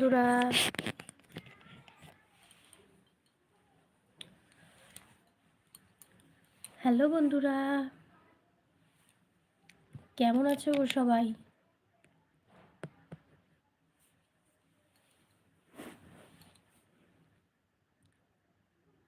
বন্ধুরা। হ্যালো বন্ধুরা। কেমন আছো গো সবাই?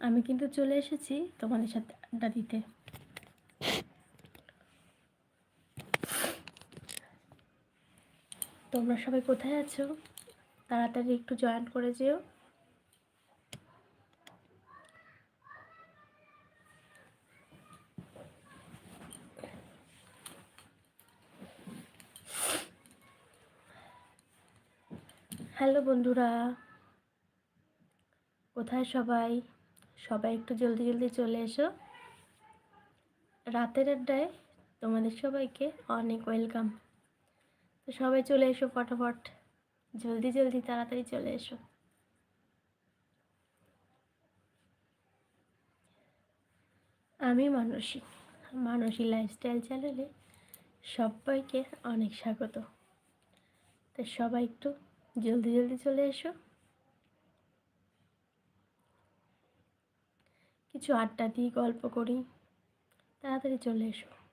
আমি কিন্তু চলে এসেছি তোমাদের সাথে আড্ডা দিতে। তোমরা সবাই কোথায় আছো? তাড়াতাড়ি একটু জয়েন করে যেও। হ্যালো বন্ধুরা। কোথায় সবাই? সবাই একটু জলদি জলদি চলে এসো। রাতের আড্ডায় তোমাদের সবাইকে অনেক ওয়েলকাম তো সবাই চলে এসো ফটাফট। জলদি জলদি, তাড়াতাড়ি চলে এসো। আমি মানসী। মানসী লাইফস্টাইল চ্যানেলে সবাইকে অনেক স্বাগত। তো সবাই একটু জলদি জলদি চলে এসো। কিছু আড্ডা দিই গল্প করি। তাড়াতাড়ি চলে এসো।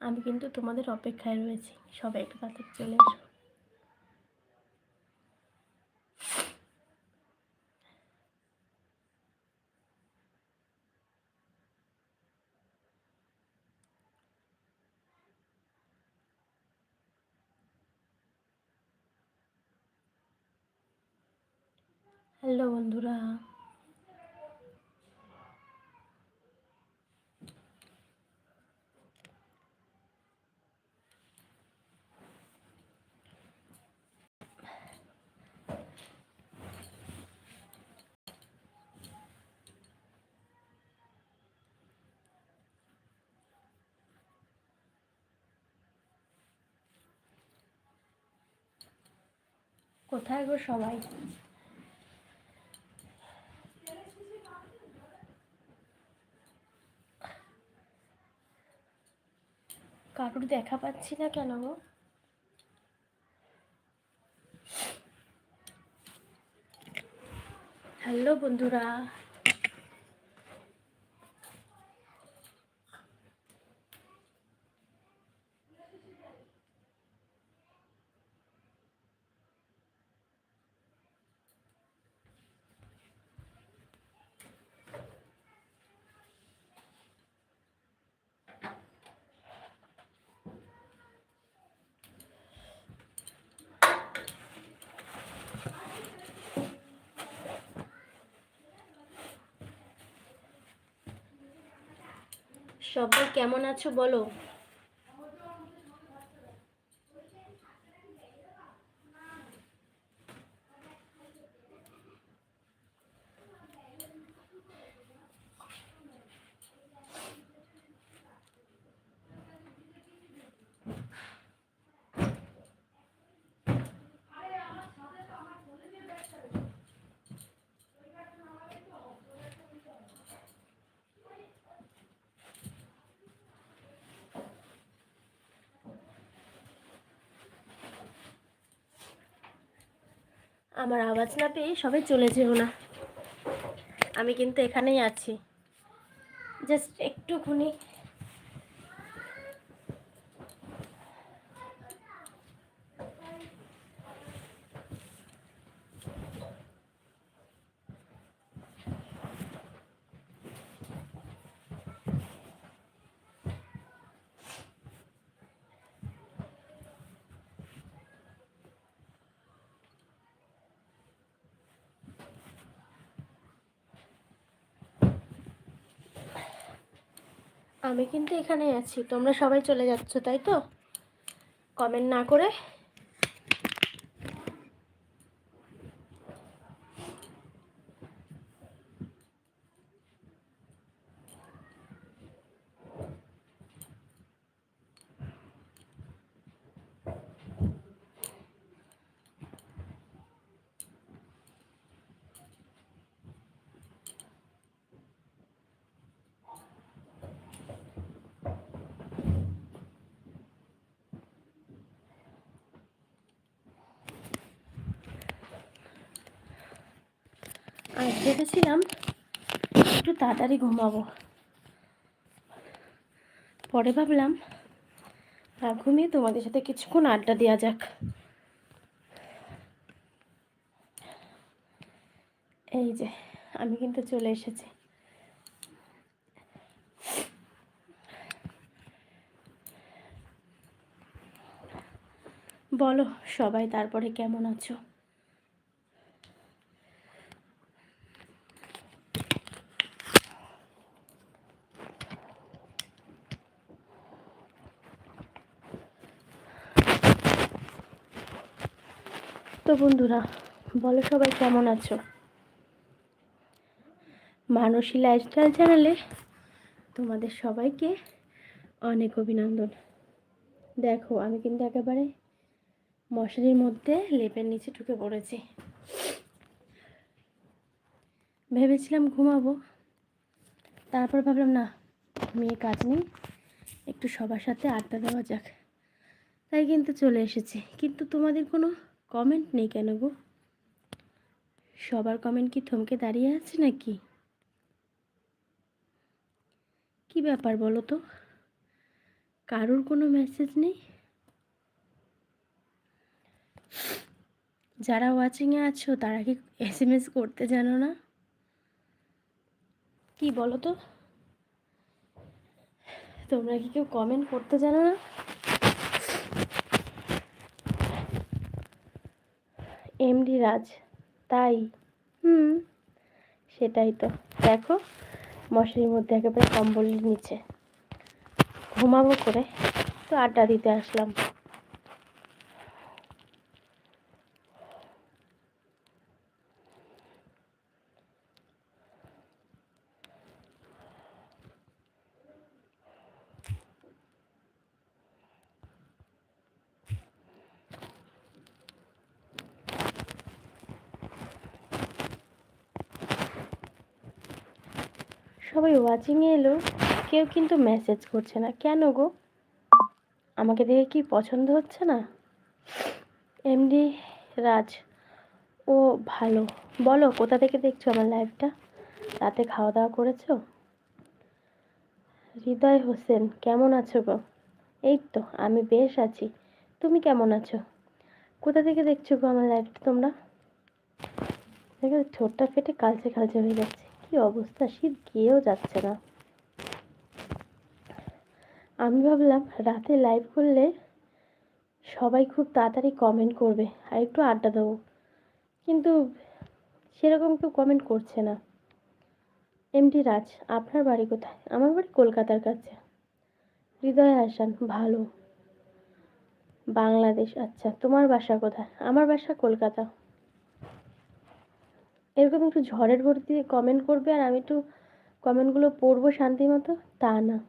আমি কিন্তু তোমাদের অপেক্ষায় রয়েছি। সবাই একটু তাড়াতাড়ি চলে এসো। হ্যালো বন্ধুরা। কোথায় গো সবাই? কারুর দেখা পাচ্ছি না কেন গো? হ্যালো বন্ধুরা। সবাই কেমন আছো বলো? আমার আওয়াজ না পেয়ে সবাই চলে যেও না। আমি কিন্তু এখানেই আছি। জাস্ট একটুখানি আমি কিন্তু এখানে আছি। তোমরা সবাই চলে যাচ্ছ তাই তো? কমেন্ট না করে আর ভেবেছিলাম একটু তাড়াতাড়ি ঘুমাবো। পরে ভাবলাম, আর ঘুমিয়ে তোমাদের সাথে কিছুক্ষণ আড্ডা দেওয়া যাক। এই যে, আমি কিন্তু চলে এসেছি। বলো, সবাই তারপরে কেমন আছো? বন্ধুরা, বলো সবাই কেমন আছো? মানসী লাইফস্টাইল চ্যানেলে তোমাদের সবাইকে অনেক অভিনন্দন। দেখো, আমি কিন্তু একেবারে মশারির মধ্যে লেপের নিচে ঢুকে পড়েছি। ভেবেছিলাম ঘুমাবো, তারপর ভাবলাম, না মেয়ে কাজ নেই, একটু সবার সাথে আড্ডা দেওয়া যাক। তাই কিন্তু চলে এসেছি। কিন্তু তোমাদের কোনো কমেন্ট নেই কেন গো? সবার কমেন্ট কি থমকে দাঁড়িয়ে আছে নাকি? কি ব্যাপার বলো তো? কারোর কোনো মেসেজ নেই? যারা ওয়াচিংয়ে আছো, তারা কি এস এম এস করতে জানো না? কি বলো তো? তোমরা কি কেউ কমেন্ট করতে জানো না? এমডি রাজ, তাই? হুম, সেটাই তো। দেখো, মশারির মধ্যে একেবারে কম্বলের নিচে। ঘুমাবো করে তো আড্ডা দিতে আসলাম। সবাই ওয়াচিংয়ে এলো, কেউ কিন্তু মেসেজ করছে না। কেন গো? আমাকে দেখে কি পছন্দ হচ্ছে না? এমডি রাজ, ও ভালো। বলো, কোথা থেকে দেখছ আমার লাইভটা রাতে খাওয়া দাওয়া করেছ? হৃদয় হোসেন, কেমন আছো গো? এই তো, আমি বেশ আছি। তুমি কেমন আছো? কোথা থেকে দেখছ গো আমার লাইভটা তোমরা? দেখো, ঠোঁটটা ফেটে কালচে কালচে হয়ে যাচ্ছে। কি অবস্থা? শীত গিয়েও যাচ্ছে না। আমি ভাবলাম, রাতে লাইভ করলে সবাই খুব তাড়াতাড়ি কমেন্ট করবে আর একটু আড্ডা দেবো। কিন্তু সেরকম কেউ কমেন্ট করছে না। এমডি রাজ, আপনার বাড়ি কোথায়? আমার বাড়ি কলকাতার কাছে। হৃদয় হাসান, ভালো। বাংলাদেশ আচ্ছা তোমার বাসা কোথায়? আমার বাসা কলকাতা। এরকম একটু ঝড়ের দিয়ে কমেন্ট করবে আর আমি একটু কমেন্টগুলো পড়ব শান্তি মতো, তা না।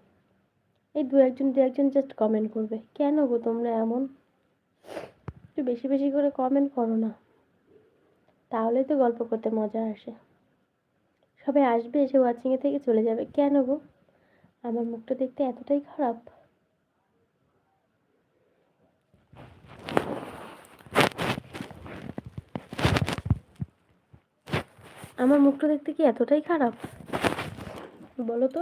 এই দু একজন দু একজন জাস্ট কমেন্ট করবে। কেন গো তোমরা এমন? একটু বেশি বেশি করে কমেন্ট করো না। তাহলেই তো গল্প করতে মজা আসে। সবাই আসবে, এসে ওয়াচিংয়ে থেকে চলে যাবে। কেন গো? আমার মুখটা দেখতে এতটাই খারাপ। আমার মুখটা দেখতে কি এতটাই খারাপ? বলো তো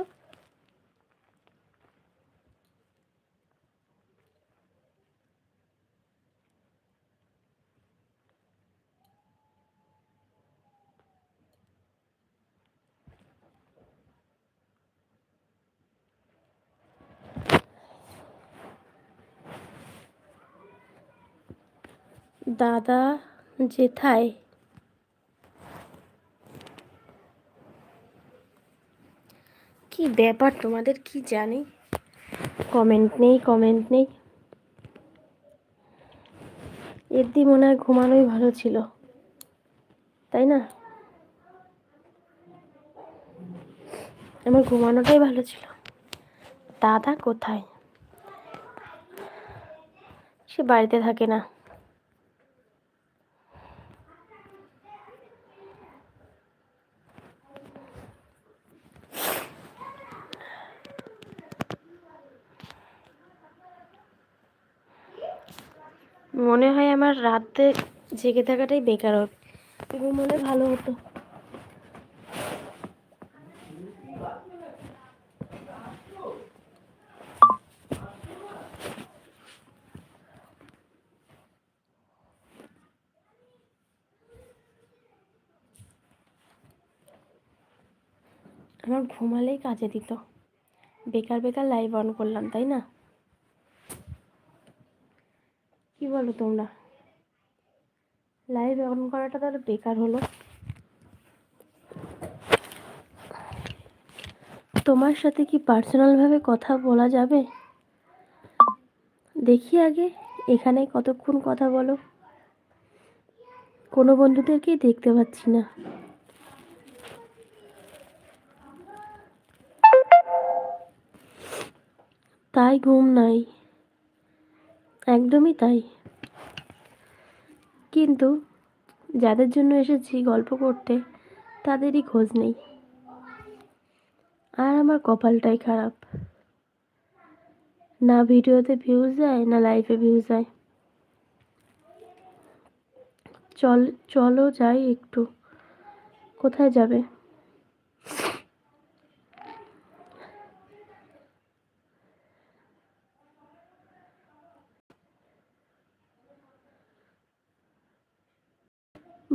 দাদা জেঠাই কি ব্যাপার তোমাদের কি জানি? কমেন্ট নেই কমেন্ট নেই। এর দিয়ে মনে হয় ঘুমানোই ভালো ছিল। তাই না? আমার ঘুমানোটাই ভালো ছিল। দাদা কোথায়? সে বাড়িতে থাকে না। আর রাতে জেগে থাকাটাই বেকার হবে। ঘুমালে ভালো হতো। আমার ঘুমালেই কাজে দিত। বেকার বেকার লাইভ অন করলাম, তাই না? কি বলো তোমরা? করাটা তাহলে বেকার হলো। তোমার সাথে কি পার্সোনালভাবে কথা বলা যাবে? দেখি আগে, এখানে কতক্ষণ কথা বলো। কোনো বন্ধুদেরকেই দেখতে পাচ্ছি না। তাই ঘুম নাই। একদমই তাই। কিন্তু যাদের জন্য এসেছি গল্প করতে, তাদেরই খোঁজ নেই। আর আমার কপালটাই খারাপ। না ভিডিওতে ভিউজ যায় না লাইভে ভিউজ যায় চল, চলো যাই একটু। কোথায় যাবে?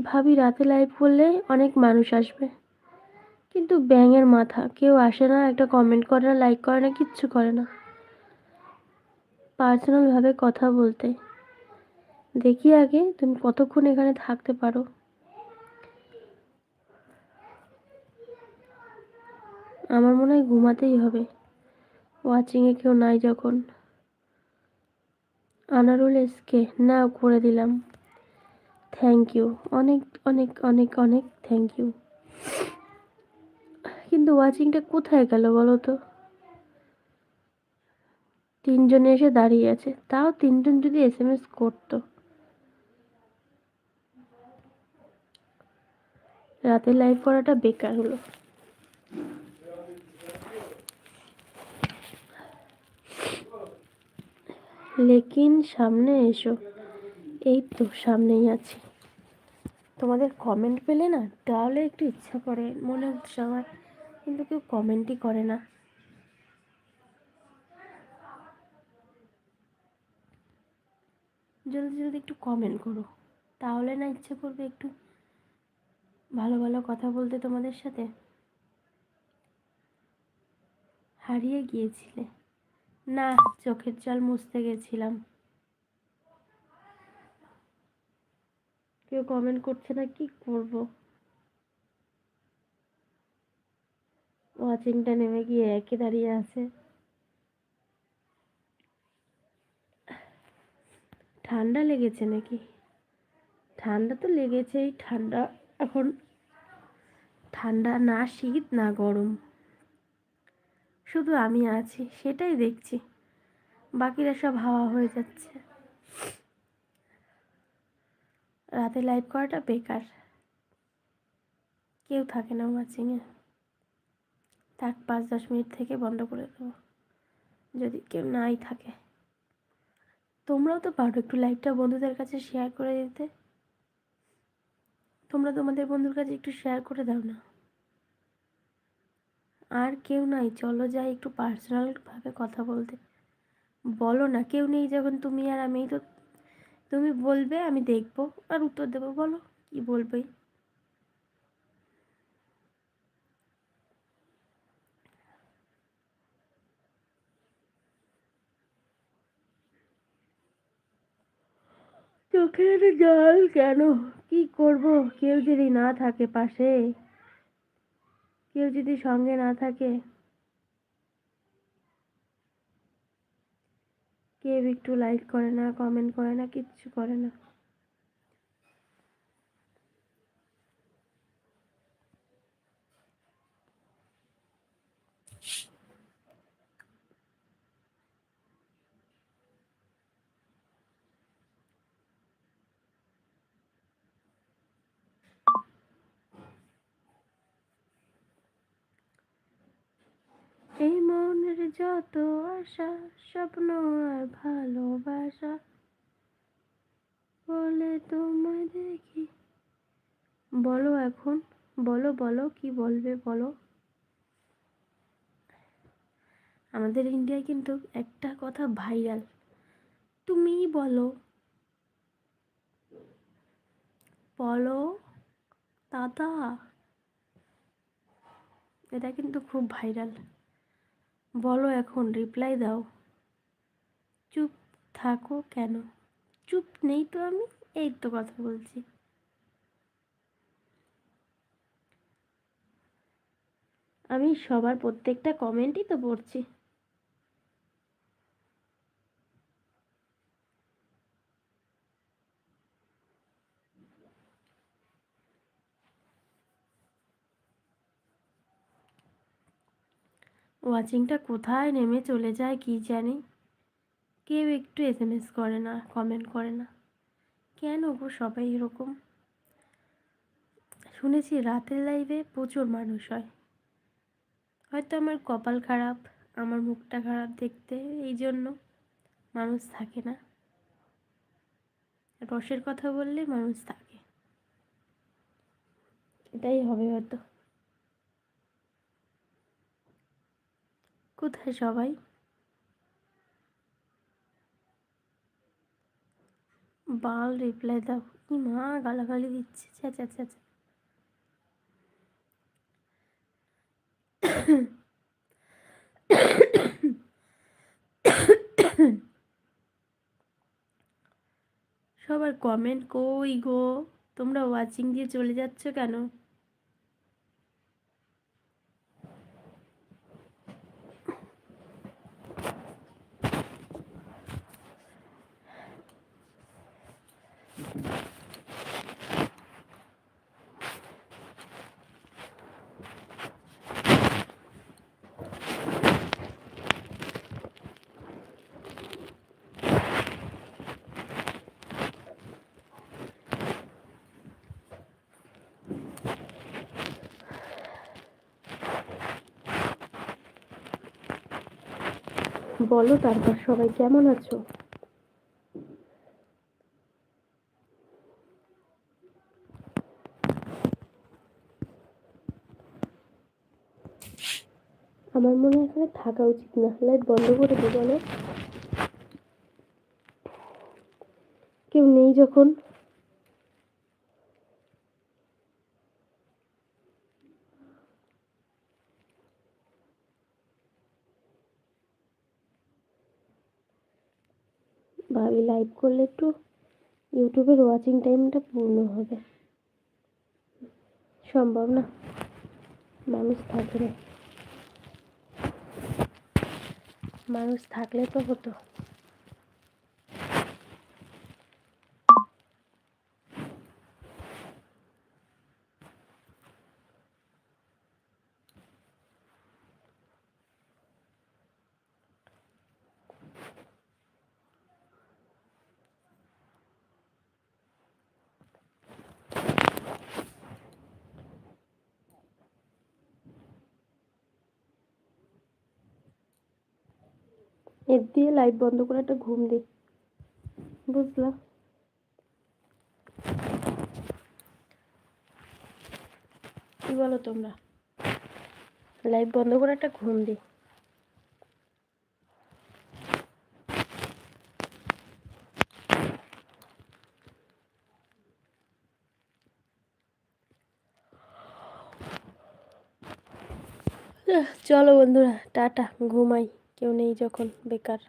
ভাবি রাতে লাইভ করলে অনেক মানুষ আসবে। কিন্তু ব্যাঙের মাথা, কেউ আসে না, একটা কমেন্ট করে না লাইক করে না, কিচ্ছু করে না। পার্সোনালভাবে কথা বলতে। দেখি আগে তুমি কতক্ষণ এখানে থাকতে পারো। আমার মনে হয় ঘুমাতেই হবে। ওয়াচিংয়ে কেউ নাই যখন। আনারুল এসকে না করে দিলাম। থ্যাংক ইউ অনেক অনেক অনেক অনেক থ্যাংক ইউ কিন্তু ওয়াচিংটা কোথায় গেল বলো তো? তিনজনে এসে দাঁড়িয়ে আছে। তাও তিনজন যদি এস এম এস করতো। রাতে লাইভ করাটা বেকার হলো। লেকিন, সামনে এসো। এই তো সামনেই আছি। তোমাদের কমেন্ট পেলে না তাহলে একটু ইচ্ছা করে, মনে হচ্ছে আমার, কিন্তু কেউ কমেন্টই করে না। জলদি জলদি একটু কমেন্ট করো, তাহলে না ইচ্ছে করবে একটু ভালো ভালো কথা বলতে তোমাদের সাথে। হারিয়ে গিয়েছিলে। না, চোখের জল মুছতে গেছিলাম। কেউ কমেন্ট করছে না, কি করব? ওয়াচিংটা নেমে গিয়ে একই দাঁড়িয়ে আছে। ঠান্ডা লেগেছে নাকি? ঠান্ডা তো লেগেছেই, ঠান্ডা এখন, ঠান্ডা না শীত, না গরম। শুধু আমি আছি, সেটাই দেখছি। বাকিরা সব হাওয়া হয়ে যাচ্ছে। রাতে লাইভ করাটা বেকার। কেউ থাকে না ওয়াচিংয়ে থাক, পাঁচ, দশ মিনিট থেকে বন্ধ করে দেবো। যদি কেউ নাই থাকে। তোমরাও তো পারো একটু লাইভটা বন্ধুদের কাছে শেয়ার করে দিতে। তোমরা তোমাদের বন্ধুর কাছে একটু শেয়ার করে দাও না। আর কেউ নাই, চলো যাই একটু পার্সোনালভাবে কথা বলতে। বলো না, কেউ নেই যখন তুমি আর আমি তো তুমি বলবে, আমি দেখব। আর উত্তর দেবো, বলো, কি বলবে? চোখের জল কেন? কি করব? কেউ যদি না থাকে পাশে, কেউ যদি সঙ্গে না থাকে কেউ একটু লাইক করে না কমেন্ট করে না কিচ্ছু করে না এই মনের যত আশা, স্বপ্ন আর ভালোবাসা। বলে তোমায় দেখি। বলো এখন, বলো বলো, কি বলবে, বলো। আমাদের ইন্ডিয়ায় কিন্তু একটা কথা ভাইরাল। তুমি বলো। বলো, দাদা। এটা কিন্তু খুব ভাইরাল। বলো এখন রিপ্লাই দাও। চুপ থাকো কেন? চুপ নেই তো আমি? এই তো কথা বলছি। আমি সবার প্রত্যেকটা কমেন্টই তো পড়ছি। ওয়াচিংটা কোথায় নেমে চলে যায় কি জানি। কেউ একটু এস এম এস করে না কমেন্ট করে না। কেন গো সবাই এরকম? শুনেছি রাতের লাইভে প্রচুর মানুষ হয়। হয়তো আমার কপাল খারাপ, আমার মুখটা খারাপ দেখতে, এই জন্য মানুষ থাকে না। রসের কথা বললে মানুষ থাকে। এটাই হবে হয়তো। কোথায় সবাই? বাল রিপ্লাই দাও। কি মা গালাগালি দিচ্ছে ছ্যা ছ্যা। সবার কমেন্ট কই গো? তোমরা ওয়াচিং দিয়ে চলে যাচ্ছ কেন? বলো, তারপর সবাই কেমন আছো? আমার মনে হয় এখানে থাকা উচিত না। লাইট বন্ধ করে দিই, বলো। কেউ নেই যখন? ভাবি লাইভ করলে একটু ইউটিউবের ওয়াচিং টাইমটা পূর্ণ হবে। সম্ভব না। মানুষ থাকে না মানুষ থাকলে তো হতো। এর দিয়ে লাইট বন্ধ করে একটা ঘুম দিই। বুঝলা কি বলো তোমরা? লাইট বন্ধ করে একটা ঘুম দিই। চলো বন্ধুরা, টাটা, ঘুমাই। কেউ নেই যখন বেকার।